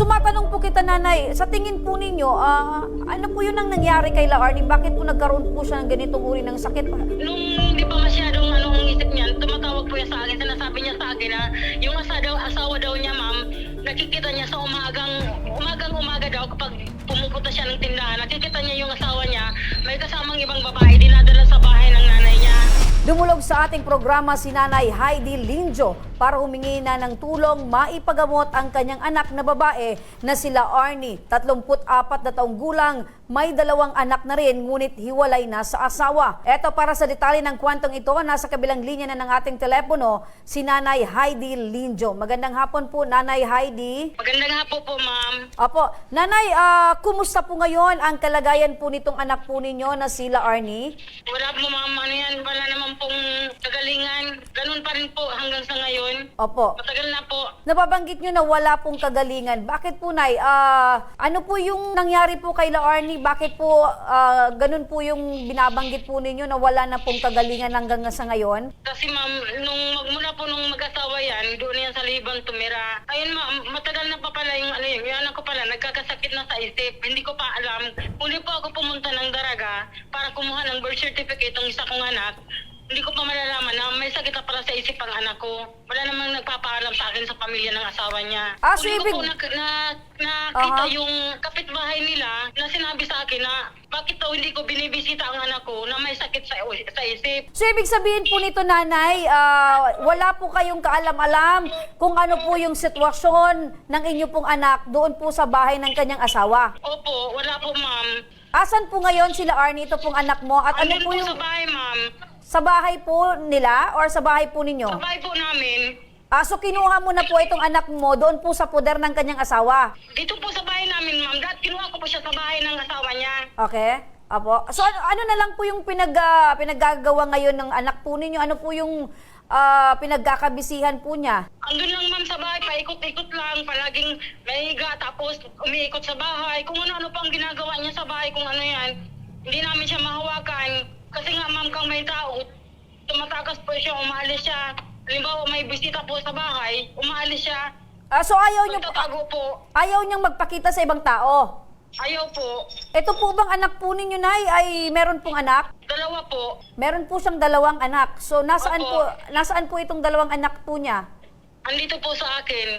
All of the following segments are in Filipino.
Sumatanong po kita, nanay, sa tingin po ninyo, ah, ano po yun ang nangyari kay La Arnie? Bakit po nagkaroon po siya ng ganitong uri ng sakit? Nung hindi pa masyadong ano ang isip niyan, tumatawag po yan sa akin. Sinasabi niya sa akin na yung asawa daw, asawa daw niya, ma'am, nakikita niya sa umagang, umagang umaga daw kapag pumupunta siya ng tindahan, nakikita niya yung asawa niya, may kasamang ibang babae, dinadala sa bahay niya. Dumulog sa ating programa si Nanay Heidi Linjo para humingi na ng tulong maipagamot ang kanyang anak na babae na sila Arnie, 34 na taong gulang, may dalawang anak na rin ngunit hiwalay na sa asawa. Eto para sa detalye ng kwentong ito, nasa kabilang linya na ng ating telepono si Nanay Heidi Linjo. Magandang hapon po Nanay Heidi. Maganda nga po ma'am. Opo, Nanay, ah, kumusta po ngayon ang kalagayan po nitong anak po ninyo na sila Arnie? Wala po, ma'am, rin po hanggang sa ngayon. Opo. Matagal na po. Nababanggit nyo na wala pong kagalingan. Bakit po, Nay? Ah, ano po yung nangyari po kay La Arnie? Bakit po ah, ganun po yung binabanggit po ninyo na wala na pong kagalingan hanggang sa ngayon? Kasi ma'am, nung magmula po nung mag-asawa yan, doon yan sa Liban tumira. Ayun ma'am, matagal na pa pala yung ano yun, yung anak ko pala, nagkakasakit na sa isip. Hindi ko pa alam. Huli po ako pumunta ng Daraga para kumuha ng birth certificate ng isa kong anak. Hindi ko pa malalaman na may sakit na pala sa isip ang anak ko. Wala namang nagpapaalam sa akin sa pamilya ng asawa niya. Ah, so Huli ko ibig- po na, na, nakita Aha. yung kapitbahay nila na sinabi sa akin na bakit daw hindi ko binibisita ang anak ko na may sakit sa, sa isip. So, ibig sabihin po nito, Nanay, ah, wala po kayong kaalam-alam kung ano po yung sitwasyon ng inyo pong anak doon po sa bahay ng kanyang asawa. Opo, wala po ma'am. Asan po ngayon sila Arnie, ito pong anak mo? At ano Andun po po yung sa bahay ma'am. Sa bahay po nila or sa bahay po ninyo? Sa bahay po namin. Ah, so kinuha mo na po itong anak mo doon po sa poder ng kanyang asawa. Dito po sa bahay namin ma'am. Dahil kinuha ko po siya sa bahay ng asawa niya. Okay? Apo. So ano, ano na lang po yung pinag, ah, pinaggagawa ngayon ng anak po ninyo? Ano po yung ah, pinagkakabisihan po niya? Andun lang ma'am sa bahay, paikot-ikot lang, palaging nahiga, tapos umiikot sa bahay. Kung ano-ano pang ginagawa niya sa bahay, kung ano yan, hindi namin siya mahawakan. Kasi nga ma'am, kang may tao, tumatakas po siya, umaalis siya. Halimbawa, may bisita po sa bahay, umaalis siya. Ah, so ayaw niyo po, Nagtatago po. ayaw niyang magpakita sa ibang tao. Ayaw po. Ito po bang anak po ninyo, Nay, ay meron pong anak? Dalawa po. Meron po siyang dalawang anak. So nasaan Opo. po nasaan po itong dalawang anak po niya? Andito po sa akin.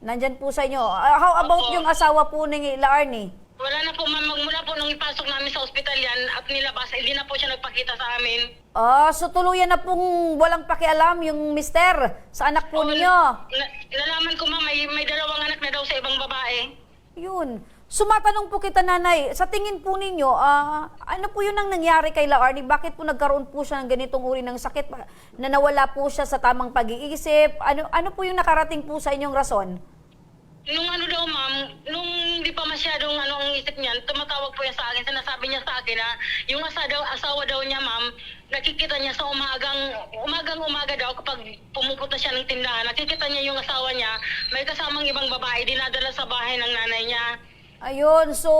Nandyan po sa inyo. Ah, how about Opo. yung asawa po ni La Arnie? Wala na po ma'am, magmula po nung ipasok namin sa ospital yan at nilabas, hindi na po siya nagpakita sa amin. Ah, so tuluyan na pong walang pakialam yung mister sa anak po Oo, ninyo. Na- nalaman ko ma'am, may, may dalawang anak na daw sa ibang babae. Yun. Sumatanong po kita, nanay, sa tingin po ninyo, ah, ano po yun ang nangyari kay La Arnie? Bakit po nagkaroon po siya ng ganitong uri ng sakit na nawala po siya sa tamang pag-iisip? Ano, ano po yung nakarating po sa inyong rason? Nung ano daw ma'am, nung hindi pa masyadong ano ang isip niyan, tumatawag po yan sa akin. Sinasabi niya sa akin na yung asa daw, asawa daw niya ma'am, nakikita niya sa umagang, umagang umaga daw kapag pumupunta siya ng tindahan, nakikita niya yung asawa niya, may kasamang ibang babae, dinadala sa bahay ng nanay niya. Ayun, so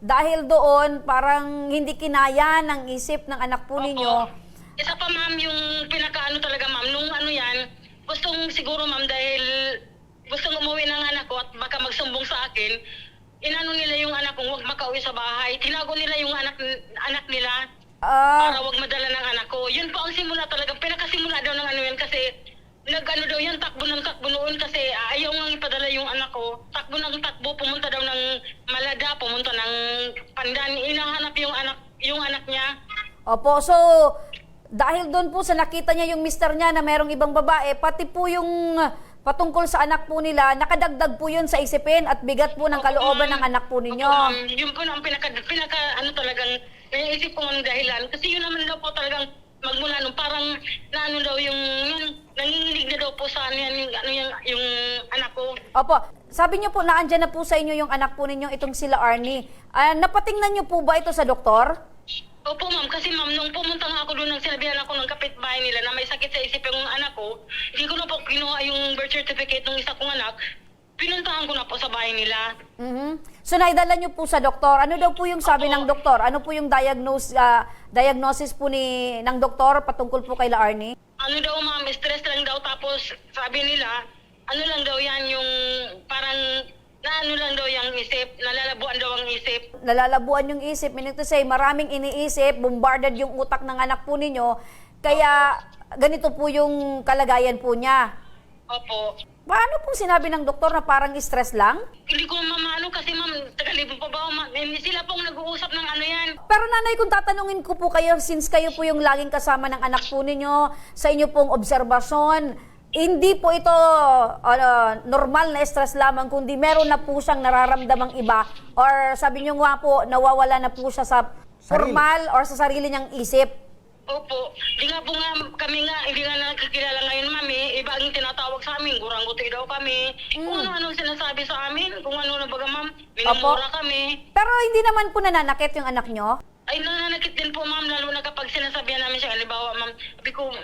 dahil doon parang hindi kinaya ng isip ng anak po ninyo. Opo. Isa pa ma'am, yung pinakaano talaga ma'am, nung ano yan, gustong siguro ma'am dahil gustong umuwi ng anak ko at baka magsumbong sa akin, inano nila yung anak kong huwag makauwi sa bahay. Tinago nila yung anak anak nila para Ah, huwag madala ng anak ko. Yun po ang simula talaga, pinakasimula daw ng ano yan kasi nag-ano daw yan, takbo ng takbo noon kasi ayaw nga ipadala yung anak ko. Takbo ng takbo, pumunta daw ng Malada, pumunta ng Pandan. Inahanap yung anak yung anak niya. opo, so dahil doon po sa nakita niya yung mister niya na merong ibang babae, pati po yung ah, patungkol sa anak po nila, nakadagdag po yun sa isipin at bigat po ng kalooban ng anak po ninyo. Opo, ma'am. yun po ang pinaka, pinaka ano talagang naiisip ko ng dahilan. Kasi yun naman daw po talagang magmula nung parang na ano daw yung, yung nanginginig na daw po sa ano yan, yung, ano yung, yung anak ko. Opo, sabi niyo po naandyan na po sa inyo yung anak po ninyo itong sila Arnie. Ah, napatingnan niyo po ba ito sa doktor? Opo ma'am, kasi ma'am, nung pumunta nga ako doon, nang sinabihan ako ng kapitbahay nila na may sakit sa isip yung anak ko, hindi ko na po kinuha yung birth certificate ng isa kong anak, pinuntahan ko na po sa bahay nila. Mhm. So naidala niyo po sa doktor. Ano daw po yung sabi Opo. ng doktor? Ano po yung diagnose, ah, diagnosis po ni ng doktor patungkol po kay La Arnie? ano daw ma'am, stress lang daw tapos sabi nila, ano lang daw yan yung parang ano lang daw yung isip, nalalabuan daw ang isip. Nalalabuan yung isip, meaning to say, maraming iniisip, bombarded yung utak ng anak po ninyo, kaya ganito po yung kalagayan po niya. Opo. Paano pong sinabi ng doktor na parang stress lang? Hindi ko mamano kasi ma'am, tagalibon pa ba ma'am? Hindi sila pong nag-uusap ng ano yan. Pero nanay, kung tatanungin ko po kayo, since kayo po yung laging kasama ng anak po ninyo, sa inyo pong obserbasyon, hindi po ito ano, normal na stress lamang, kundi meron na po siyang nararamdamang iba or sabi niyo nga po, nawawala na po siya sa Sarili. formal or sa sarili niyang isip. Opo. Di nga po nga kami nga, hindi nga nakikilala ngayon, mami. Iba ang tinatawag sa amin. Gurangutoy daw kami. Kung ano-ano sinasabi sa amin. Kung ano na baga, ma'am. Minumura kami. Pero hindi naman po nananakit yung anak niyo. Ay, nananakit din po, ma'am. Lalo na kapag sinasabihan namin siya. Halimbawa, ma'am. Sabi ko,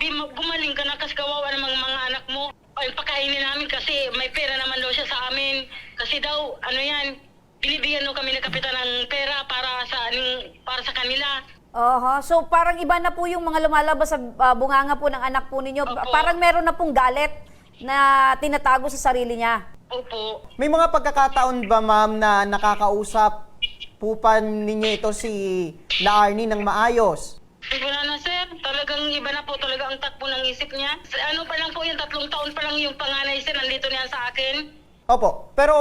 Bi, mag- gumaling ka na kasi kawawa namang mga anak mo. Ay, pakainin namin kasi may pera naman daw siya sa amin. Kasi daw, ano yan, binibigyan daw kami ng kapitan ng pera para sa, para sa kanila. Oho. So parang iba na po yung mga lumalabas sa ah, bunganga po ng anak po ninyo. Opo. Parang meron na pong galit na tinatago sa sarili niya. Opo. May mga pagkakataon ba, ma'am, na nakakausap po pa ninyo ito si La Arnie ng maayos? Wala na sir, talagang iba na po talaga ang takbo ng isip niya. Ano pa lang po yung tatlong taon pa lang yung panganay sir, nandito niya sa akin. Opo, pero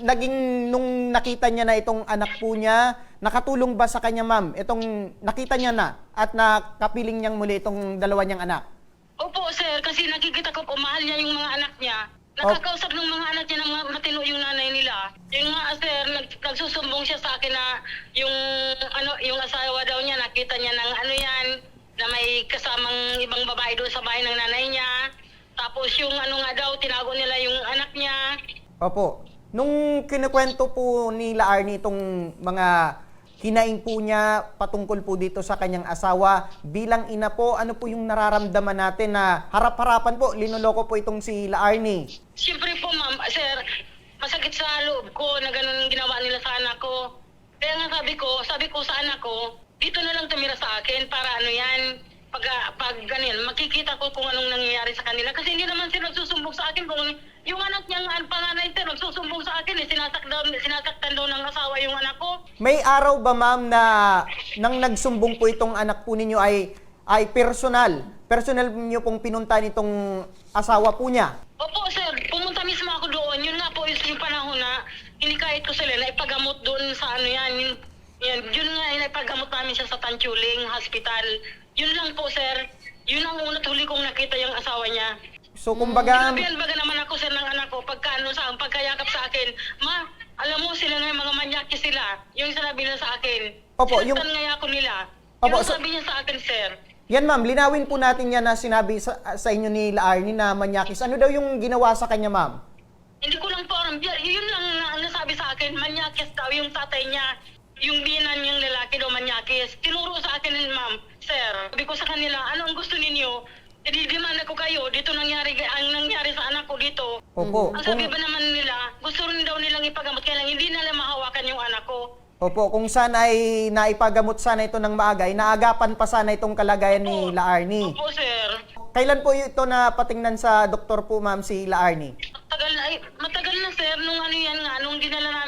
naging nung nakita niya na itong anak po niya, nakatulong ba sa kanya, ma'am? Itong nakita niya na at nakapiling niyang muli itong dalawa niyang anak? Opo sir, kasi nakikita ko po mahal niya yung mga anak niya. Nakakausap ng mga anak niya mga matino yung nanay nila. Yung nga sir, nag, nagsusumbong siya sa akin na yung ano yung asawa daw niya nakita niya ng ano yan na may kasamang ibang babae doon sa bahay ng nanay niya. Tapos yung ano nga daw, tinago nila yung anak niya. Opo. Nung kinukwento po ni La Arnie itong mga hinaing po niya patungkol po dito sa kanyang asawa, bilang ina po, ano po yung nararamdaman natin na harap-harapan po, linoloko po itong si La Arnie? Siyempre po ma'am, sir, masakit sa loob ko na ganun ang ginawa nila sa anak ko. Kaya nga sabi ko, sabi ko sa anak ko, dito na lang tumira sa akin para ano yan, pag, pag ganyan, makikita ko kung anong nangyayari sa kanila. Kasi hindi naman sila nagsusumbong sa akin kung yung anak niyang ang panganay sir, nagsusumbong sa akin eh, sinasaktan, sinasaktan daw ng asawa yung anak ko. May araw ba ma'am na nang nagsumbong po itong anak po ninyo ay ay personal? Personal niyo pong pinuntahan itong asawa po niya? Opo sir, pumunta mismo ako doon. Yun nga po yung panahon na hindi kahit ko sila na ipagamot doon sa ano yan. Yun, yan, yun nga, ipagamot namin siya sa Tanchuling Hospital. Yun lang po sir. Yun ang unat huli kong nakita yung asawa niya. So kumbaga, Sinabihan baga naman ako sir ng anak ko pagka ano sa pagkayakap sa akin, ma, alam mo sila nga yung mga manyaki sila. Yung sinabi nila sa akin. Opo, yung- Sinaktan nga ako nila. Opo, Yung so- sabi niya sa akin sir. yan ma'am, linawin po natin yan na sinabi sa, sa inyo ni Arnie na manyakis. Ano daw yung ginawa sa kanya ma'am? Hindi ko lang po alam. Yun lang na, nasabi sa akin, manyakis daw yung tatay niya. Yung binan niyang lalaki daw manyakis. Tinuro sa akin, ma'am, sir. Sabi ko sa kanila, ano ang gusto ninyo? Ididimanda ko kayo. Dito nangyari, ang nangyari sa anak ko dito. Opo. Ang Kung, sabi ba naman nila, gusto rin daw nilang ipagamot. Kaya lang hindi nila mahawakan yung anak ko. opo, kung sana ay naipagamot sana ito ng maagay, naagapan pa sana itong kalagayan ni La Arnie. Opo, sir. Kailan po ito na patingnan sa doktor po ma'am si La Arnie? Matagal na, matagal na sir, nung ano yan nga, nung dinala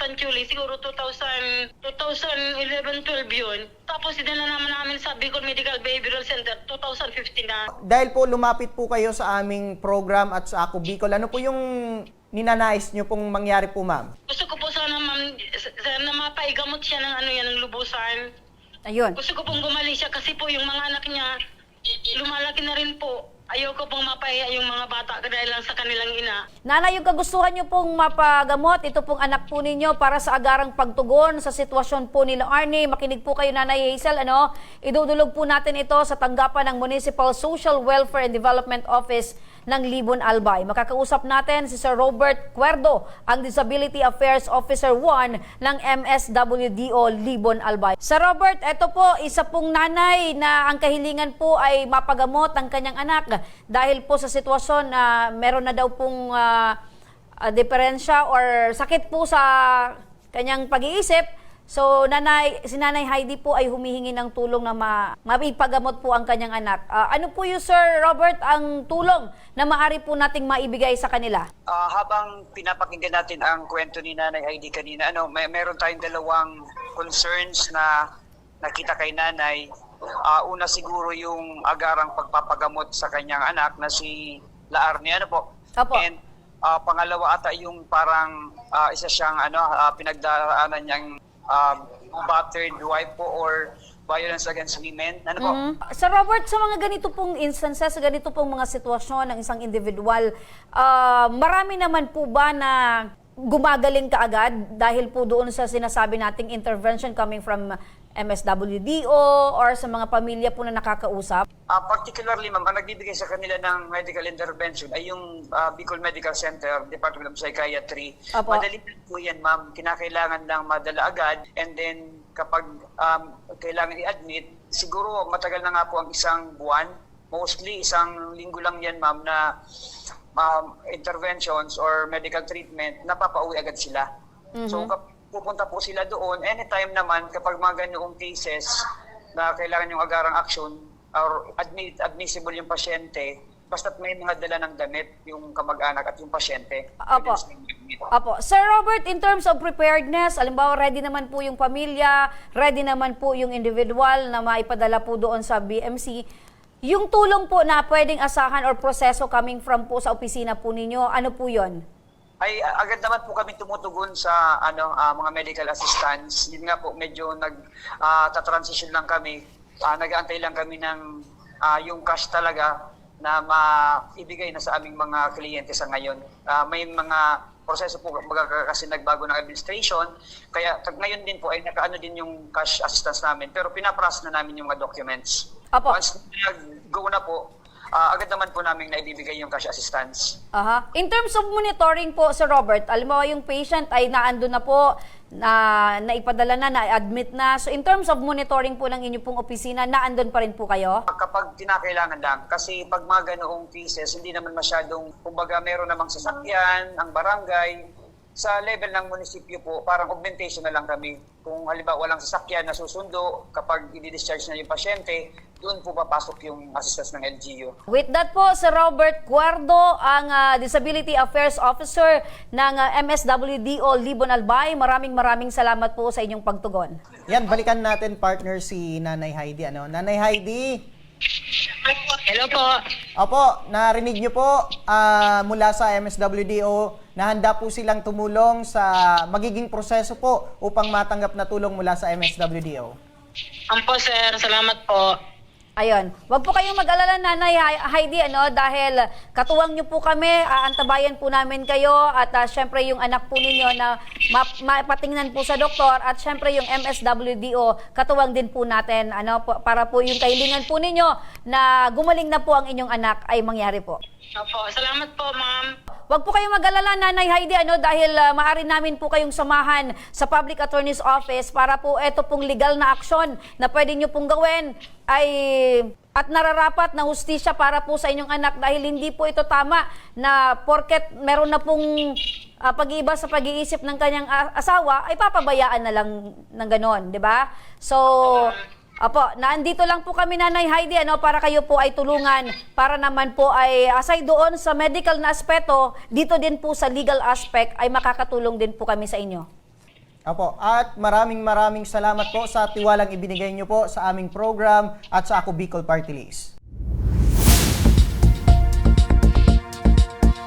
Tanchuli, siguro 2000, 2011-12 yun. Tapos dinala naman namin sa Bicol Medical Behavioral Center, 2015 na. Dahil po lumapit po kayo sa aming program at sa Ako Bicol, ano po yung ninanais nyo pong mangyari po ma'am? Gusto ko po sana, ma'am, sir, na mapaigamot siya ng ano yan, ng lubusan. Ayun. Gusto ko pong gumaling siya kasi po yung mga anak niya, lumalaki na rin po. Ayoko pong mapahiya yung mga bata dahil lang sa kanilang ina. Nanay, yung kagustuhan nyo pong mapagamot, ito pong anak po ninyo para sa agarang pagtugon sa sitwasyon po nila Arnie. Makinig po kayo, Nanay Hazel. Ano? Idudulog po natin ito sa tanggapan ng Municipal Social Welfare and Development Office ng Libon Albay. Makakausap natin si Sir Robert Cuerdo, ang Disability Affairs Officer 1 ng MSWDO Libon Albay. Sir Robert, ito po, isa pong nanay na ang kahilingan po ay mapagamot ang kanyang anak dahil po sa sitwasyon na meron na daw pong ah, ah, diferensya or sakit po sa kanyang pag-iisip. So, nanay, si Nanay Heidi po ay humihingi ng tulong na ma, maipagamot po ang kanyang anak. Ah, ano po yung Sir Robert ang tulong na maaari po nating maibigay sa kanila? Ah, habang pinapakinggan natin ang kwento ni Nanay Heidi kanina, ano, may meron tayong dalawang concerns na nakita kay Nanay. Ah, una siguro yung agarang pagpapagamot sa kanyang anak na si Laarne, ano po? Apo. And ah, pangalawa ata yung parang ah, isa siyang ano, ah, pinagdaraanan niyang ah, battered wife po or violence against women. Ano po? Mhm. Sir Robert, sa mga ganito pong instances, sa ganito pong mga sitwasyon ng isang individual, ah, marami naman po ba na gumagaling kaagad dahil po doon sa sinasabi nating intervention coming from MSWDO or sa mga pamilya po na nakakausap? Ah, particularly, ma'am, ang nagbibigay sa kanila ng medical intervention ay yung ah, Bicol Medical Center, Department of Psychiatry. Apo. Madali po yan, ma'am. Kinakailangan lang madala agad and then kapag um, kailangan i-admit, siguro matagal na nga po ang isang buwan. Mostly, isang linggo lang yan, ma'am, na um, interventions or medical treatment, napapauwi agad sila. So, kap- pupunta po sila doon. Anytime naman, kapag mga ganoong cases na kailangan yung agarang action or admit, admissible yung pasyente, basta't may mga dala ng damit yung kamag-anak at yung pasyente. I-admit. Apo. Sir Robert, in terms of preparedness, alimbawa ready naman po yung pamilya, ready naman po yung individual na maipadala po doon sa BMC. Yung tulong po na pwedeng asahan or proseso coming from po sa opisina po ninyo, ano po yon? Ay agad naman po kami tumutugon sa ano ah, mga medical assistance. Yun nga po medyo nag ah, ta-transition lang kami. Ah, nag-aantay lang kami ng ah, yung cash talaga na maibigay na sa aming mga kliyente sa ngayon. Ah, may mga proseso po kasi nagbago ng administration kaya tag ngayon din po ay nakaano din yung cash assistance namin pero pinaprocess na namin yung mga documents. Apo. Once nag-go na po, ah, agad naman po namin na ibibigay yung cash assistance. Aha. In terms of monitoring po, Sir Robert, alimbawa yung patient ay naando na po, na naipadala na, na-admit na. So in terms of monitoring po ng inyo pong opisina, naandun pa rin po kayo? kapag kinakailangan lang. Kasi pag mga ganoong cases, hindi naman masyadong, kumbaga meron namang sasakyan, ang barangay, sa level ng munisipyo po, parang augmentation na lang kami. Kung halimbawa walang sasakyan na susundo, kapag i-discharge na yung pasyente, doon po papasok yung assistance ng LGU. With that po, Sir Robert Cuardo, ang ah, Disability Affairs Officer ng ah, MSWDO Libon Albay. Maraming maraming salamat po sa inyong pagtugon. Yan, balikan natin partner si Nanay Heidi. Ano? Nanay Heidi, Hello po. Opo, narinig niyo po ah, mula sa MSWDO na handa po silang tumulong sa magiging proseso po upang matanggap na tulong mula sa MSWDO. Ampo sir, salamat po. Ayun. Huwag po kayong mag-alala, Nanay Heidi, ano, dahil katuwang niyo po kami, aantabayan po namin kayo, at ah, syempre yung anak po ninyo na ma- mapatingnan po sa doktor, at syempre yung MSWDO, katuwang din po natin, ano, po- para po yung kahilingan po ninyo na gumaling na po ang inyong anak ay mangyari po. Opo, salamat po ma'am. Huwag po kayong mag-alala, Nanay Heidi, ano, dahil ah, maaari namin po kayong samahan sa Public Attorney's Office para po ito pong legal na aksyon na pwede nyo pong gawin ay at nararapat na hustisya para po sa inyong anak dahil hindi po ito tama na porket meron na pong ah, pag-iiba sa pag-iisip ng kanyang asawa ay papabayaan na lang ng ganon, di ba? So, Apo, naandito lang po kami Nanay Heidi ano para kayo po ay tulungan para naman po ay aside doon sa medical na aspeto, dito din po sa legal aspect ay makakatulong din po kami sa inyo. Opo, at maraming maraming salamat po sa tiwalang ibinigay niyo po sa aming program at sa Ako Bicol Party List.